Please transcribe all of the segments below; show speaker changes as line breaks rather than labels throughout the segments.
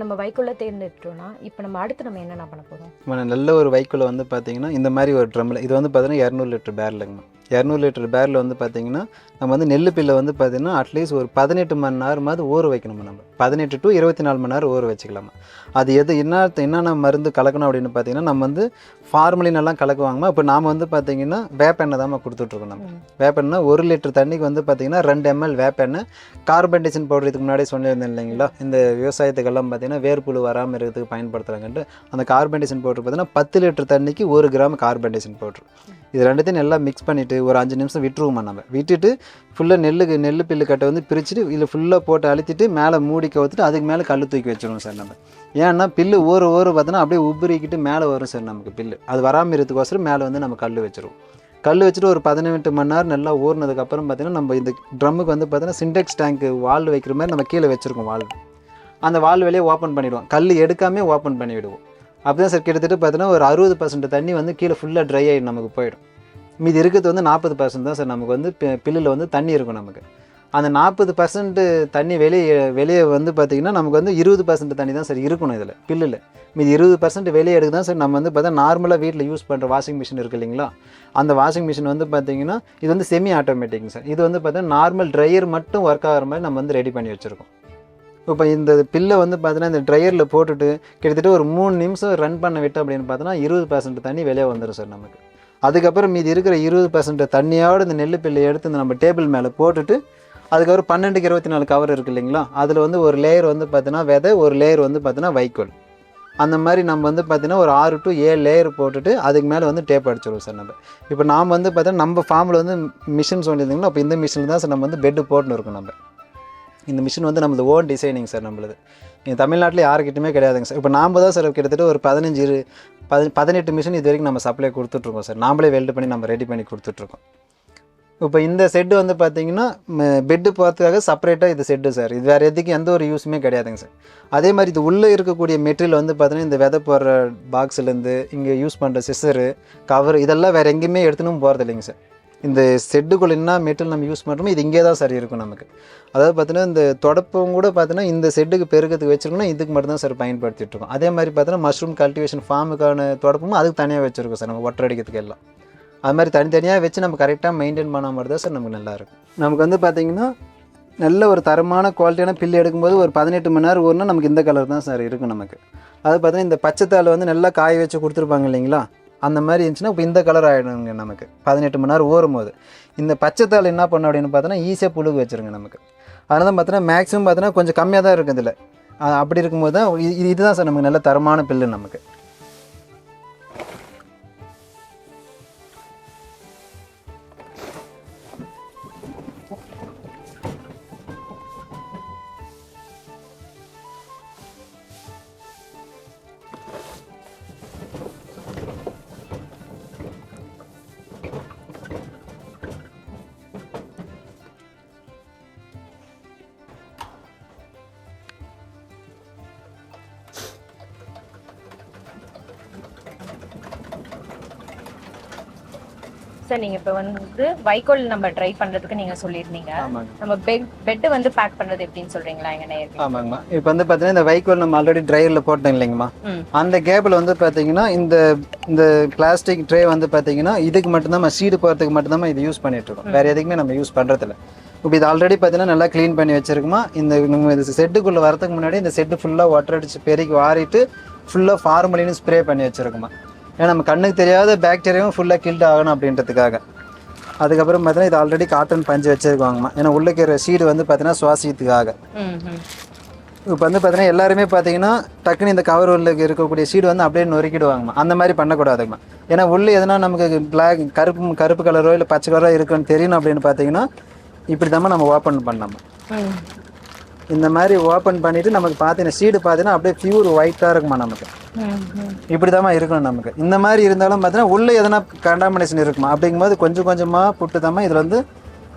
நம்ம வைக்கோல தேர்ந்தெடுத்தோம்னா இப்போ நம்ம அடுத்து நம்ம என்னென்ன பண்ண
போகிறோம் நல்ல ஒரு வைக்கோல வந்து பார்த்தீங்கன்னா இந்த மாதிரி ஒரு ட்ரம்மில் இது வந்து பார்த்தீங்கன்னா இரநூறு லிட்டர் பேரலுங்கண்ணா இரநூறு லிட்டர் பேரல் வந்து பார்த்தீங்கன்னா நம்ம வந்து நெல் பில்லை வந்து பார்த்தீங்கன்னா அட்லீஸ்ட் ஒரு பதினெட்டு மணி நேரமாவது ஊற வைக்கணும் நம்ம? பதினெட்டு டு இருபத்தி நாலு மணி நேரம் ஊற வச்சுக்கலாமா? அது எது என்ன என்னென்ன மருந்து கலக்கணும் அப்படின்னு பார்த்தீங்கன்னா நம்ம வந்து ஃபார்மலின் எல்லாம் கலக்குவாங்கம்மா. இப்போ நாம் வந்து பார்த்தீங்கன்னா வேப்பெண்ணெய் தான் கொடுத்துட்ருக்கோம் நம்ம. வேப்பெண்ணெய் ஒரு லிட்டர் தண்ணிக்கு வந்து பார்த்தீங்கன்னா ரெண்டு எம்எல் வேப்பெண்ணெய் கார்பன்டேஷன் பவுடர் இதுக்கு முன்னாடி சொல்லியிருந்தேன் இல்லைங்களா? இந்த விவசாயத்துக்கெல்லாம் பார்த்தீங்கன்னா வேர்ப்புழு வராமல் இருக்கிறதுக்கு பயன்படுத்துகிறாங்கன்ட்டு அந்த கார்பன்டேஷன் பவுடர் பார்த்தீங்கன்னா பத்து லிட்டர் தண்ணிக்கு ஒரு கிராம் கார்பன்டேஷன் பவுடர் இது ரெண்டுத்தையும் நல்லா மிக்ஸ் பண்ணிவிட்டு ஒரு அஞ்சு நிமிஷம் விட்டுருவோமா நம்ம. விட்டுட்டு ஃபுல்லாக நெல்லுக்கு நெல் பில்லு கட்டை வந்து பிரிச்சுட்டு இதில் ஃபுல்லாக போட்டு அழுத்திட்டு மேலே மூடி கவுத்துட்டு அதுக்கு மேலே கல் தூக்கி வச்சிருவோம் சார் நம்ம. ஏன்னா பில்லு ஊற ஊற பார்த்தோன்னா அப்படியே உபுரிக்கிட்டு மேலே வரும் சார் நமக்கு பில்லு. அது வராமல் இருக்கிறதுக்கோசரம் மேலே வந்து நம்ம கல் வச்சுருவோம். கல் வச்சுட்டு ஒரு பதினெட்டு மணி நேரம் நல்லா ஊறினதுக்கப்புறம் பார்த்தீங்கன்னா நம்ம இந்த ட்ரம்முக்கு வந்து பார்த்தீங்கன்னா சிண்டெக்ஸ் டேங்க்கு வால் வைக்கிற மாதிரி நம்ம கீழே வச்சுருக்கோம் வால். அந்த வால் வெளியே ஓப்பன் பண்ணிவிடுவோம் கல் எடுக்காமே ஓப்பன் பண்ணிவிடுவோம். அப்போ தான் சார் கிட்டத்தட்ட பார்த்தீங்கன்னா ஒரு அறுபது பர்சன்ட் தண்ணி வந்து கீழே ஃபுல்லாக ட்ரை ஆகி நமக்கு போயிடும். மீதி இருக்கிறது வந்து நாற்பது பர்சன்ட் தான் சார் நமக்கு வந்து பில்லில் வந்து தண்ணி இருக்கும் நமக்கு. அந்த நாற்பது பர்சன்ட் தண்ணி வெளியே வெளியே வந்து பார்த்திங்கன்னா நமக்கு வந்து இருபது பர்சன்ட் தண்ணி தான் சார் இருக்கணும் இதில் பில்லில். மீதி இருபது பர்சன்ட் வெளியே எடுக்க தான் சார் நம்ம வந்து பார்த்தா நார்மலாக வீட்டில் யூஸ் பண்ணுற வாஷிங் மிஷின் இருக்குது இல்லைங்களா? அந்த வாஷிங் மிஷின் வந்து பார்த்திங்கன்னா இது வந்து செமி ஆட்டோமேட்டிக் சார் இது வந்து பார்த்தா நார்மல் ட்ரையர் மட்டும் ஒர்க் ஆகிற மாதிரி நம்ம வந்து ரெடி பண்ணி வச்சுருக்கோம். இப்போ இந்த பில்லை வந்து பார்த்தீங்கன்னா இந்த ட்ரையரில் போட்டுட்டு கிட்டத்தட்ட ஒரு மூணு நிமிஷம் ரன் பண்ண விட்டு அப்படின்னு பார்த்தோன்னா இருபது பர்சன்ட் தண்ணி வெளியே வந்துடும் சார் நமக்கு. அதுக்கப்புறம் மீதி இருக்கிற இருபது பர்சன்ட் தண்ணியோட இந்த நெல் பில்லை எடுத்து இந்த நம்ம டேபிள் மேலே போட்டுட்டு அதுக்கப்புறம் பன்னெண்டுக்கு இருபத்தி நாலு கவர் இருக்குது இல்லைங்களா? அதில் வந்து ஒரு லேயர் வந்து பார்த்தீங்கன்னா விதை ஒரு லேயர் வந்து பார்த்தீங்கன்னா வைக்கோல். அந்த மாதிரி நம்ம வந்து பார்த்திங்கன்னா ஒரு ஆறு டு ஏழு லேயர் போட்டுட்டு அதுக்கு மேலே வந்து டேப் அடிச்சிடுவோம் சார் நம்ம. இப்போ நாம் வந்து பார்த்தீங்கன்னா நம்ம ஃபார்மில் வந்து மிஷின் சொல்லியிருந்தீங்களா அப்போ இந்த மிஷினில் தான் சார் நம்ம வந்து பெட்டு போட்டுன்னு இருக்கோம் நம்ம. இந்த மிஷின் வந்து நம்மளது ஓன் டிசைனிங் சார் நம்மளது. இங்கே தமிழ்நாட்டில் யாருக்கிட்டுமே கிடையாதுங்க சார் இப்போ நாம் தான் சார் கிட்டத்தட்ட ஒரு பதினஞ்சு இரு- பதி பதினெட்டு மிஷின் இது வரைக்கும் நம்ம சப்ளை கொடுத்துட்ருக்கோம் சார் நாமளே வெல்டு பண்ணி நம்ம ரெடி பண்ணி கொடுத்துட்ருக்கோம். இப்போ இந்த செட்டு வந்து பார்த்தீங்கன்னா பெட்டு போகிறதுக்காக செப்பரேட்டாக இது செட்டு சார் இது வேறு எதுக்கு எந்த ஒரு யூஸுமே கிடையாதுங்க சார் அதே மாதிரி இது உள்ளே இருக்கக்கூடிய மெட்டீரியல் வந்து பார்த்தீங்கன்னா இந்த விதை போடுற பாக்ஸ்லேருந்து இங்கே யூஸ் பண்ணுற சிசரு கவர் இதெல்லாம் வேறு எங்கேயுமே எடுத்துன்னு போகிறது இல்லைங்க சார் இந்த செட்டுக்குள்ள என்ன மெட்டல் நம்ம யூஸ் பண்ணுறோமோ இது இங்கே தான் சார் இருக்கும் நமக்கு. அதாவது பார்த்தீங்கன்னா இந்த தொடப்பம் கூட பார்த்தீங்கன்னா இந்த செட்டுக்கு பெருக்கிறதுக்கு வச்சிருக்கோம்னா இதுக்கு மட்டும் தான் சார் பயன்படுத்திட்டு இருக்கோம் அதே மாதிரி பார்த்தீங்கன்னா மஷ்ரூம் கல்டிவேஷன் ஃபார்முக்கான தொடப்பமும் அதுக்கு தனியாக வச்சுருக்கோம் சார் நம்ம ஒட்டர் எல்லாம். அது மாதிரி தனித்தனியாக வச்சு நம்ம கரெக்டாக மெயின்டைன் பண்ண மாதிரி தான் சார் நமக்கு நல்லா இருக்கும். நமக்கு வந்து பார்த்திங்கன்னா நல்ல ஒரு தரமான குவாலிட்டியான பில்லு எடுக்கும்போது ஒரு பதினெட்டு மணி நேரம் ஊறினா நமக்கு இந்த கலர் தான் சார் இருக்கும் நமக்கு. அது பார்த்தீங்கன்னா இந்த பச்சைத்தாள் வந்து நல்லா காய வச்சு கொடுத்துருப்பாங்க இல்லைங்களா? அந்த மாதிரி இருந்துச்சுன்னா இப்போ இந்த கலர் ஆகிடுங்க நமக்கு. பதினெட்டு மணி நேரம் ஊறும் போது இந்த பச்சைத்தாள் என்ன பண்ணும் அப்படின்னு பார்த்தோன்னா ஈஸியாக புழுகு வச்சுருங்க நமக்கு. அதனால தான் பார்த்தோன்னா மேக்ஸிமம் பார்த்தோன்னா கொஞ்சம் கம்மியாக தான் இருக்குது இதில் அப்படி இருக்கும்போது தான் இது இதுதான் சார் நமக்கு நல்ல தரமான பில்லு நமக்கு.
சார் நீங்க இப்போ வந்து வைக்கோல் நம்ம ட்ரை பண்றதுக்கு நீங்க சொல்லியிருந்தீங்க. நம்ம பெட் பெட் வந்து பேக் பண்றது எப்படின்னு சொல்றீங்களா எங்க நேயர்களுக்கு?
ஆமாங்கம்மா. இப்போ வந்து பார்த்தீங்கன்னா இந்த வைக்கோல் நம்ம ஆல்ரெடி ட்ரையரில் போட்டோம் இல்லைங்கம்மா. அந்த கேபிள் வந்து பார்த்தீங்கன்னா இந்த இந்த பிளாஸ்டிக் ட்ரே வந்து பார்த்தீங்கன்னா இதுக்கு மட்டும்தான் சீடு போகிறதுக்கு மட்டும்தான் இது யூஸ் பண்ணிட்டு இருக்கோம் வேற எதுக்குமே நம்ம யூஸ் பண்ணுறதில்ல இப்போ இது ஆல்ரெடி பார்த்தீங்கன்னா நல்லா க்ளீன் பண்ணி வச்சிருக்குமா இந்த இது செட்டுக்குள்ளே வரதுக்கு முன்னாடி இந்த செட்டு ஃபுல்லாக ஒட்டர் அடிச்சு பெருக்கி வாரிட்டு ஃபுல்லாக ஃபார்மலின்னு ஸ்ப்ரே பண்ணி வச்சிருக்குமா ஏன்னா நம்ம கண்ணுக்கு தெரியாத பாக்டீரியாவும் ஃபுல்லாக கில்ட் ஆகணும் அப்படின்றதுக்காக. அதுக்கப்புறம் பார்த்தீங்கன்னா இது ஆல்ரெடி காட்டன் பஞ்சு வச்சிருக்காங்கம்மா. ஏன்னா உள்ள இருக்கிற சீடு வந்து பார்த்தீங்கன்னா
ம்
இப்போ வந்து பார்த்தீங்கன்னா எல்லாருமே பார்த்தீங்கன்னா டக்குன்னு இந்த கவர் உள்ள இருக்கக்கூடிய சீடு வந்து அப்படியே நொறுக்கிடுவாங்கம்மா. அந்த மாதிரி பண்ணக்கூடாதுங்கம்மா. ஏன்னா உள்ளே எதனா நமக்கு பிளாக் கருப்பு கருப்பு கலரோ இல்லை பச்சை கலரோ இருக்குன்னு தெரியணும் அப்படின்னு பார்த்தீங்கன்னா இப்படி நம்ம ஓப்பன் பண்ணோம்
ம்.
இந்த மாதிரி ஓப்பன் பண்ணிட்டு நமக்கு பார்த்தீங்கன்னா சீடு பார்த்தீங்கன்னா அப்படியே பியூர் ஒயிட்டாக இருக்குமா நமக்கு. இப்படிதாம்மா இருக்கணும் நமக்கு. இந்த மாதிரி இருந்தாலும் பார்த்தீங்கன்னா உள்ளே எதனா கண்டாமினேஷன் இருக்குமா? அப்படிங்கும்போது கொஞ்சம் கொஞ்சமாக புட்டு தாம்மா இதில் வந்து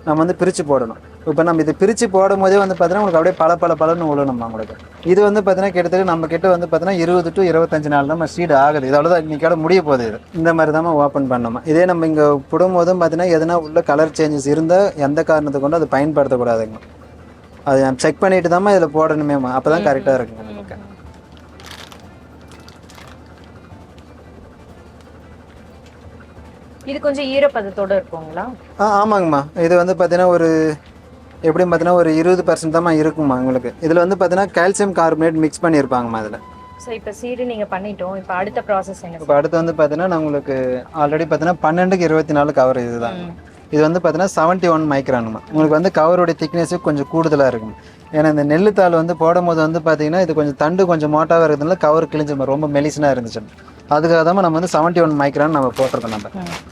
நம்ம வந்து பிரித்து போடணும். இப்போ நம்ம இது பிரித்து போடும் போதே வந்து பார்த்தீங்கன்னா உங்களுக்கு அப்படியே பல பல பலன்னு உழணும்மா உங்களுக்கு. இது வந்து பார்த்தீங்கன்னா கிட்டத்தட்ட நம்ம கிட்ட வந்து பார்த்தீங்கன்னா இருபது டு இருபத்தஞ்சு நாள் தான் சீடு ஆகுது. இதோட தான் முடிய போகுது இது. இந்த மாதிரி தான் ஓப்பன் பண்ணோமா இதே நம்ம இங்கே போடும் போதும் பார்த்தீங்கன்னா எதனா உள்ள கலர் சேஞ்சஸ் இருந்தால் எந்த காரணத்தை கொண்டு அதை பயன்படுத்தக்கூடாதுங்க அது செக் பண்ணிட்டு தான் இதில் போடணுமேம்மா. அப்போ தான் கரெக்டாக இருக்குங்க.
இது கொஞ்சம் ஈரப்பதத்தோட இருக்குங்களா?
ஆ ஆமாங்கம்மா. இது வந்து பார்த்தீங்கன்னா ஒரு எப்படியும் பார்த்தீங்கன்னா ஒரு இருபது பர்சன்ட் தான் இருக்குமா உங்களுக்கு இதில் வந்து பார்த்தீங்கன்னா கால்சியம் கார்பனேட் மிக்ஸ் பண்ணியிருப்பாங்கம்மா இதில்
ஸோ இப்போ சீடு நீங்க பண்ணிட்டோம். இப்போ அடுத்த ப்ராசஸ் என்ன
இப்போ அடுத்து வந்து பார்த்தீங்கன்னா நான் உங்களுக்கு ஆல்ரெடி பார்த்தீங்கன்னா பன்னெண்டுக்கு இருபத்தி நாலு கவர் இதுதான். இது வந்து பார்த்தீங்கன்னா செவன்ட்டி ஒன் மைக்ரானுமா உங்களுக்கு வந்து கவருடைய திக்னஸ் கொஞ்சம் கூடுதலாக இருக்கும் ஏன்னா இந்த நெல்லுத்தாள் வந்து போடும்போது வந்து பார்த்தீங்கன்னா இது கொஞ்சம் தண்டு கொஞ்சம் மோட்டாவாக இருக்கிறதுனால கவர் கிழிஞ்ச மாதிரி ரொம்ப மெலிசனாக இருந்துச்சு அதுக்காக தான் நம்ம வந்து செவன்ட்டி ஒன் மைக்ரான் நம்ம போட்டிருக்கோம் நம்ம.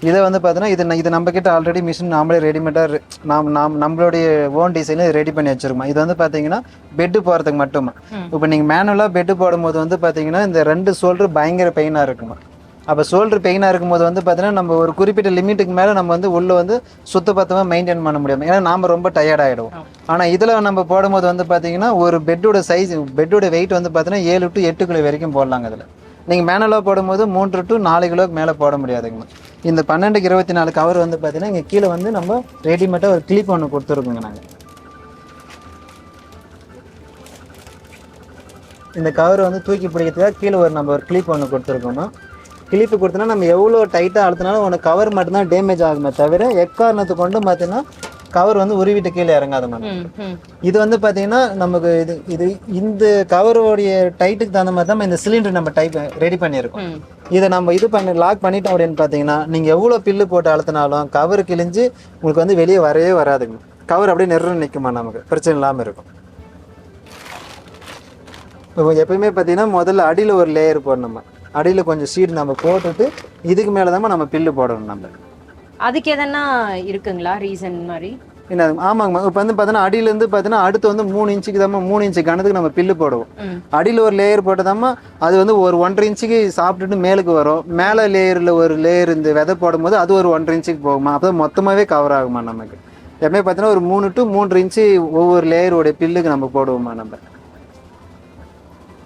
இதை வந்து பார்த்தீங்கன்னா இது இது நம்ம கிட்ட ஆல்ரெடி மிஷின் நாமளே ரெடிமேடாக நாம் நாம் நம்மளுடைய ஓன் டிசைனில் ரெடி பண்ணி வச்சிருக்கோம் இது வந்து பார்த்தீங்கன்னா பெட்டு போகிறதுக்கு மட்டுமா. இப்போ நீங்கள் மேனுவலாக பெட்டு போடும்போது வந்து பார்த்தீங்கன்னா இந்த ரெண்டு ஷோல்டர் பயங்கர பெயினாக இருக்குமா அப்போ ஷோல்டர் பெயினாக இருக்கும்போது வந்து பார்த்தீங்கன்னா நம்ம ஒரு குறிப்பிட்ட லிமிட்டுக்கு மேலே நம்ம வந்து உள்ளே வந்து சுத்தபத்தமாக மெயின்டைன் பண்ண முடியும் ஏன்னா நாம் ரொம்ப டயர்ட் ஆகிடுவோம். ஆனால் இதில் நம்ம போடும்போது வந்து பார்த்தீங்கன்னா ஒரு பெட்டோட சைஸ் பெட்டோட வெயிட் வந்து பார்த்தீங்கன்னா ஏழு டு எட்டு கிலோ வரைக்கும் போடலாங்க இதில் நீங்கள் மேனலோ போடும்போது மூன்று டு நாலு கிலோக்கு மேலே போட முடியாதுங்கண்ணா இந்த பன்னெண்டுக்கு இருபத்தி நாலு கவர் வந்து பார்த்தீங்கன்னா இங்கே கீழே வந்து நம்ம ரெடிமேடாக ஒரு கிளிப் ஒன்று கொடுத்துருக்கோங்க நாங்கள் இந்த கவர் வந்து தூக்கி பிடிக்கிறதுக்காக கீழே ஒரு நம்ம ஒரு கிளிப் ஒன்று கொடுத்துருக்கோம்னா கிளிப்பு கொடுத்தோன்னா நம்ம எவ்வளோ டைட்டாக அழுத்தினாலும் உனக்கு கவர் மட்டும்தான் டேமேஜ் ஆகுமே தவிர எக்காரணத்தை கொண்டு பார்த்தீங்கன்னா கவர் வந்து உருவிட்டு கீழே இறங்காத மாதிரி
ம் ம்.
இது வந்து பார்த்தீங்கன்னா நமக்கு இது இது இந்த கவருடைய டைட்டுக்கு தகுந்த மாதிரி தான் இந்த சிலிண்டர் நம்ம டைப் ரெடி பண்ணியிருக்கோம். இதை நம்ம இது பண்ணி லாக் பண்ணிட்டோம் அப்படின்னு பார்த்தீங்கன்னா நீங்கள் எவ்வளோ பில்லு போட்டு அழுத்தினாலும் கவர் கிழிஞ்சு உங்களுக்கு வந்து வெளியே வரவே வராதுங்க கவர் அப்படியே நெருன்னு நிற்குமா நமக்கு? பிரச்சனை இல்லாமல் இருக்கும். எப்பயுமே பார்த்தீங்கன்னா முதல்ல அடியில் ஒரு லேயர் போடணும் அடியில் கொஞ்சம் சீடு நம்ம போட்டுட்டு இதுக்கு மேலே தான் நம்ம பில்லு போடணும் நம்ம.
அதுக்கு எதனா இருக்குங்களா ரீசன் மாதிரி?
என்ன ஆமாங்கம்மா. இப்போ வந்து பார்த்தீங்கன்னா அடியிலேருந்து பார்த்தீங்கன்னா அடுத்து வந்து மூணு இன்ச்சுக்கு தான் மூணு இன்ச்சு கணத்துக்கு நம்ம பில்லு போடுவோம். அடியில் ஒரு லேயர் போட்டதாம்மா அது வந்து ஒரு ஒன்றரை இன்ச்சுக்கு சாப்பிட்டுட்டு மேலுக்கு வரும். மேலே லேயரில் ஒரு லேயர் இந்த விதை போடும்போது அது ஒரு ஒன்றரை இன்ச்சுக்கு போகுமா? அப்போ மொத்தமாகவே கவர் ஆகுமா நமக்கு. எப்பவுமே பார்த்தீங்கன்னா ஒரு மூணு டு மூன்று இன்ச்சு ஒவ்வொரு லேயரோடைய பில்லுக்கு நம்ம போடுவோமா நம்ம.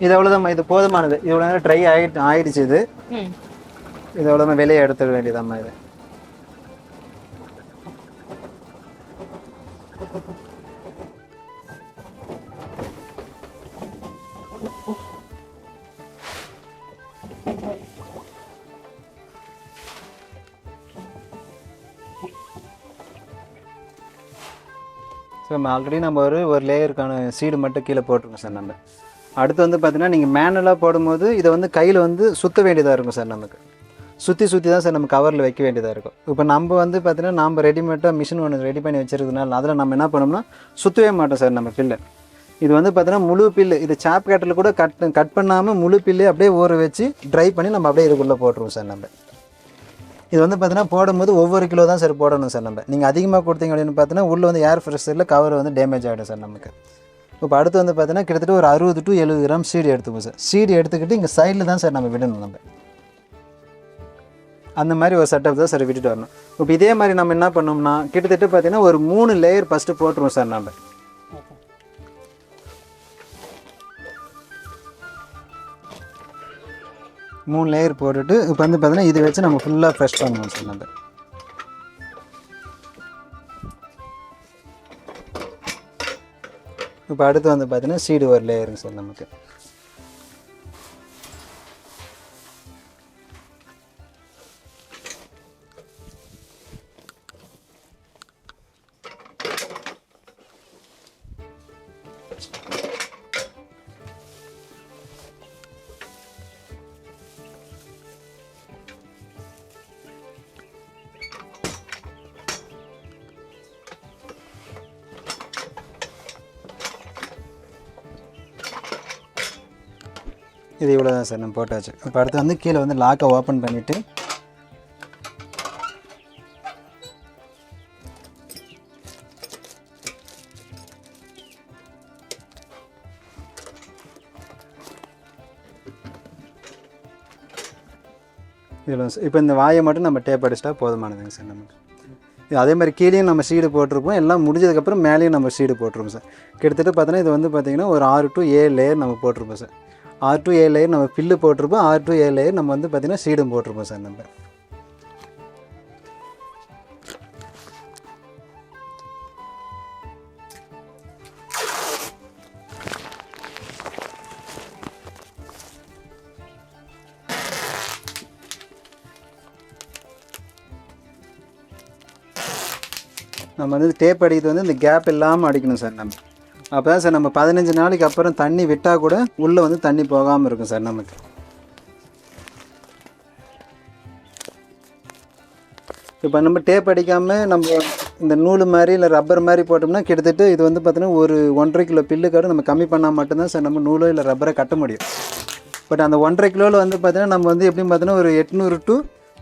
இது அவ்வளோதாம்மா இது போதுமானது. இவ்வளோ நேரம் ட்ரை ஆகிட்டு ஆயிடுச்சு இது. இது அவ்வளோதான் வெளியே எடுத்துட வேண்டியதாம்மா இது. ஸோ நம்ம ஆல்ரெடி நம்ம ஒரு ஒரு லேயருக்கான சீடு மட்டும் கீழே போட்டிருக்கோம் சார் நம்ம. அடுத்து வந்து பார்த்தீங்கன்னா நீங்கள் மேனலாக போடும்போது இதை வந்து கையில் வந்து சுற்ற வேண்டியதாக இருக்கும் சார் நமக்கு. சுற்றி சுற்றி தான் சார் நம்ம கவரில் வைக்க வேண்டியதாக இருக்கும். இப்போ நம்ம வந்து பார்த்தீங்கன்னா நம்ம ரெடிமேடாக மிஷின் ஒன்று ரெடி பண்ணி வச்சுருக்கனால அதில் நம்ம என்ன பண்ணோம்னா சுற்றவே மாட்டோம் சார் நம்ம பில்லு. இது வந்து பார்த்தீங்கன்னா முழு பில்லு. இது சாப் கட்டில் கூட கட் கட் பண்ணாமல் முழு பில்லு அப்படியே ஊற வச்சு ட்ரை பண்ணி நம்ம அப்படியே இதுக்குள்ளே போட்டுருவோம் சார் நம்ம. இது வந்து பார்த்தீங்கன்னா போடும்போது ஒவ்வொரு கிலோ தான் சார் போடணும் சார் நம்ம. நீங்கள் அதிகமாக கொடுத்தீங்க அப்படின்னு பார்த்தீங்கன்னா உள்ளே வந்து ஏர் ஃப்ரெஷரில் கவர் வந்து டேமேஜ் ஆகிடும் சார் நமக்கு. இப்போ அடுத்து வந்து பார்த்தீங்கன்னா கிட்டத்தட்ட ஒரு அறுபது டு எழுபது கிராம் சீடு எடுத்துப்போம் சார். சீடு எடுத்துக்கிட்டு இங்கே சைடில் தான் சார் நம்ம விடணும் நம்ம. அந்த மாதிரி ஒரு செட்டப் தான் சார் விட்டுட்டு வரணும். இப்போ இதே மாதிரி நம்ம என்ன பண்ணோம்னா கிட்டத்தட்ட பார்த்தீங்கன்னா ஒரு மூணு லேயர் ஃபஸ்ட்டு போட்டுருவோம் சார் நம்ம. மூணு லேயர் போட்டுட்டு இப்போ வந்து பார்த்தீங்கன்னா இதை வச்சு நம்ம ஃபுல்லாக ஃப்ரெஷ் பண்ணுவோம் சார் நம்ம. இப்போ அடுத்து வந்து பார்த்தீங்கன்னா சீடு ஒரு லேயருங்க சார் நமக்கு. இது இவ்வளோ தான் சார் நம்ம போட்டாச்சு. இப்போ அடுத்து வந்து கீழே வந்து லாக்கை ஓப்பன் பண்ணிவிட்டு இவ்வளோ இப்போ இந்த வாயை மட்டும் நம்ம டேப் அடிச்சிட்டா போதுமானதுங்க சார் நமக்கு. இது அதே மாதிரி கீழேயும் நம்ம சீடு போட்டிருப்போம் எல்லாம் முடிஞ்சதுக்கப்புறம் மேலேயும் நம்ம சீடு போட்டிருப்போம் சார். கிட்டத்தட்ட பார்த்தோன்னா இது வந்து பார்த்திங்கன்னா ஒரு ஆறு டு ஏழு லேயர் நம்ம போட்டிருப்போம் சார். ஆர் டு ஏழு லேயர் நம்ம பில்லு போட்டிருப்போம். ஆர் டு ஏழு லேயர் நம்ம வந்து பார்த்திங்கன்னா சீடும் போட்டிருப்போம் சார் நம்ம. நம்ம வந்து டேப் அடிக்கிறது வந்து இந்த கேப் இல்லாமல் அடிக்கணும் சார் நம்ம. அப்போ தான் சார் நம்ம பதினஞ்சு நாளைக்கு அப்புறம் தண்ணி விட்டால் கூட உள்ளே வந்து தண்ணி போகாமல் இருக்கும் சார் நமக்கு. இப்போ நம்ம டேப் அடிக்காமல் நம்ம இந்த நூல் மாதிரி இல்லை ரப்பர் மாதிரி போட்டோம்னா கிட்டத்தட்ட இது வந்து பார்த்தீங்கன்னா ஒரு ஒன்றரை கிலோ பில்லுக்காடு நம்ம கம்மி பண்ணால் மட்டும்தான் சார் நம்ம நூலோ இல்லை ரப்பரை கட்ட முடியும். பட் அந்த ஒன்றரை கிலோவில் வந்து பார்த்தீங்கன்னா நம்ம வந்து எப்படின்னு பார்த்தீங்கன்னா ஒரு எட்நூறு டு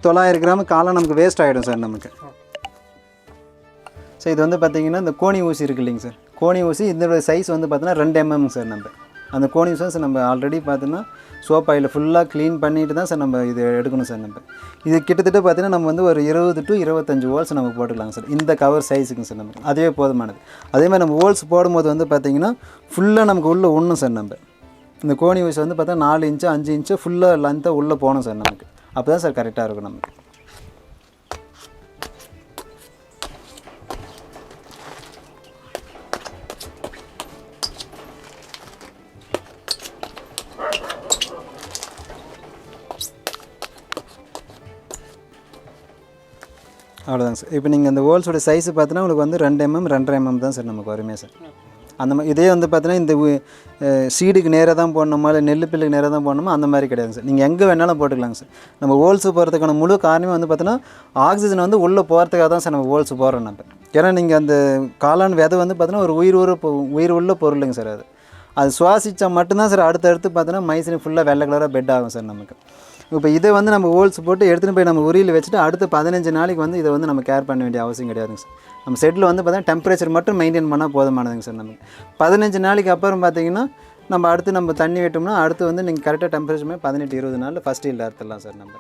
தொள்ளாயிரம் கிராம் காலம் நமக்கு வேஸ்ட் ஆகிடும் சார் நமக்கு. ஸோ இது வந்து பார்த்தீங்கன்னா இந்த கோணி ஊசி இருக்கு இல்லைங்க சார். கோணி ஊசி இதோட சைஸ் வந்து பார்த்தீங்கன்னா ரெண்டு எம்எம் சார் நம்ம. அந்த கோணி ஊசி சார் நம்ம ஆல்ரெடி பார்த்தீங்கன்னா சோப் ஆயில் ஃபுல்லாக க்ளீன் பண்ணிட்டு தான் சார் நம்ம இது எடுக்கணும் சார் நம்ம. இது கிட்டத்தட்ட பார்த்தீங்கன்னா நம்ம வந்து ஒரு இருபது டு இருபத்தஞ்சு ஓல்ஸ் நம்ம போட்டுக்கலாங்க சார் இந்த கவர் சைஸுக்கு சார் நமக்கு அதுவே போதுமானது. அதே மாதிரி நம்ம ஓல்ஸ் போடும்போது வந்து பார்த்தீங்கன்னா ஃபுல்லாக நமக்கு உள்ளே ஒன்றும் சார் நம்ம. இந்த கோணி ஊசி வந்து பார்த்தா நாலு இன்ச்சு அஞ்சு இன்ச்சு ஃபுல்லாக லென்த்தாக உள்ளே போகணும் சார் நமக்கு. அப்போ தான் சார் கரெக்டாக இருக்கும் நமக்கு. அவ்வளோதாங்க சார். இப்போ நீங்கள் இந்த ஹோல்ஸோட சைஸ் பார்த்தீங்கன்னா உங்களுக்கு வந்து ரெண்டு எம்எம் ரெண்டரை எம்எம் தான் சார் நமக்கு வருமே சார். அந்த மாதிரி இதே வந்து பார்த்தீங்கன்னா இந்த உ- சீடுக்கு நேராக தான் போடணுமா இல்லை நெல் பில்லுக்கு நேராக தான் போடணுமா அந்த மாதிரி கிடையாது சார். நீங்கள் எங்கே வேணாலும் போட்டுக்கலாங்க சார். நம்ம ஹோல்ஸ் போகிறதுக்கான முழு காரணமே வந்து பார்த்தீங்கன்னா ஆக்சிஜன் வந்து உள்ளே போகிறதுக்காக தான் சார் நம்ம ஹோல்ஸ் போடுறோம் நம்ம. ஏன்னா நீங்கள் அந்த காளான் விதை வந்து பார்த்தீங்கன்னா ஒரு உயிர் உரு பொ- உயிர் உள்ள பொருளுங்க சார் அது. அது சுவாசிச்சா மட்டும்தான் சார் அடுத்தடுத்து பார்த்தீங்கன்னா மைசின் ஃபுல்லாக வெள்ளை கலராக பெட் ஆகும் சார் நமக்கு. இப்போ இதை வந்து நம்ம ஹோல்ஸ் போட்டு எடுத்துகிட்டு போய் நம்ம உரியில் வச்சுட்டு அடுத்த பதினஞ்சு நாளைக்கு வந்து இதை வந்து நம்ம கேர் பண்ண வேண்டிய அவசியம் கிடையாதுங்க சார். நம்ம செட்டில் வந்து பார்த்தீங்கன்னா டெம்பரேச்சர் மட்டும் மெயின்டைன் பண்ணால் போதுமானதுங்க சார் நமக்கு. பதினஞ்சு நாளைக்கு அப்புறம் பார்த்தீங்கன்னா நம்ம அடுத்து நம்ம தண்ணி விட்டோம்னா அடுத்து வந்து நீங்கள் கரெக்டாக டெம்பரேச்சர் பதினெட்டு இருபது நாளில் ஃபஸ்ட் இல்லை அறுத்துடலாம் சார் நம்ம.